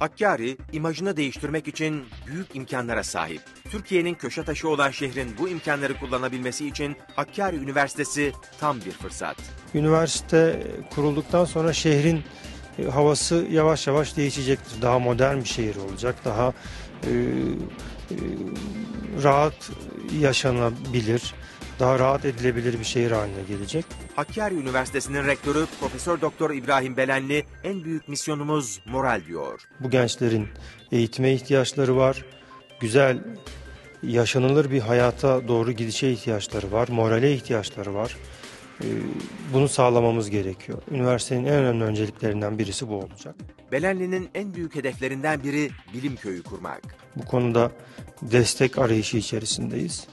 Hakkari, imajını değiştirmek için büyük imkanlara sahip. Türkiye'nin köşe taşı olan şehrin bu imkanları kullanabilmesi için Hakkari Üniversitesi tam bir fırsat. Üniversite kurulduktan sonra şehrin havası yavaş yavaş değişecektir. Daha modern bir şehir olacak. Daha e, e, rahat yaşanabilir, daha rahat edilebilir bir şehir haline gelecek. Hakkari Üniversitesi'nin rektörü Profesör Doktor İbrahim Belenli en büyük misyonumuz moral diyor. Bu gençlerin eğitime ihtiyaçları var. Güzel, yaşanılır bir hayata doğru gidişe ihtiyaçları var. Morale ihtiyaçları var. Ee, Bunu sağlamamız gerekiyor. Üniversitenin en önemli önceliklerinden birisi bu olacak. Belenli'nin en büyük hedeflerinden biri bilim köyü kurmak. Bu konuda destek arayışı içerisindeyiz.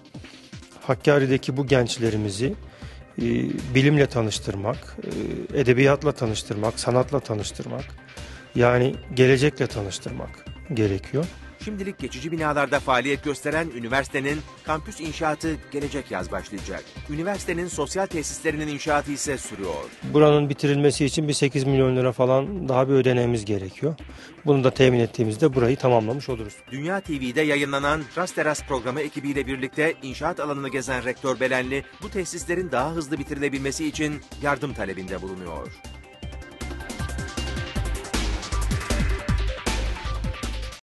Hakkari'deki bu gençlerimizi e, bilimle tanıştırmak, e, edebiyatla tanıştırmak, sanatla tanıştırmak, yani gelecekle tanıştırmak gerekiyor. Şimdilik geçici binalarda faaliyet gösteren üniversitenin kampüs inşaatı gelecek yaz başlayacak. Üniversitenin sosyal tesislerinin inşaatı ise sürüyor. Buranın bitirilmesi için bir 8 milyon lira falan daha bir ödenememiz gerekiyor. Bunu da temin ettiğimizde burayı tamamlamış oluruz. Dünya TV'de yayınlanan Rasteras programı ekibiyle birlikte inşaat alanını gezen rektör Belenli bu tesislerin daha hızlı bitirilebilmesi için yardım talebinde bulunuyor.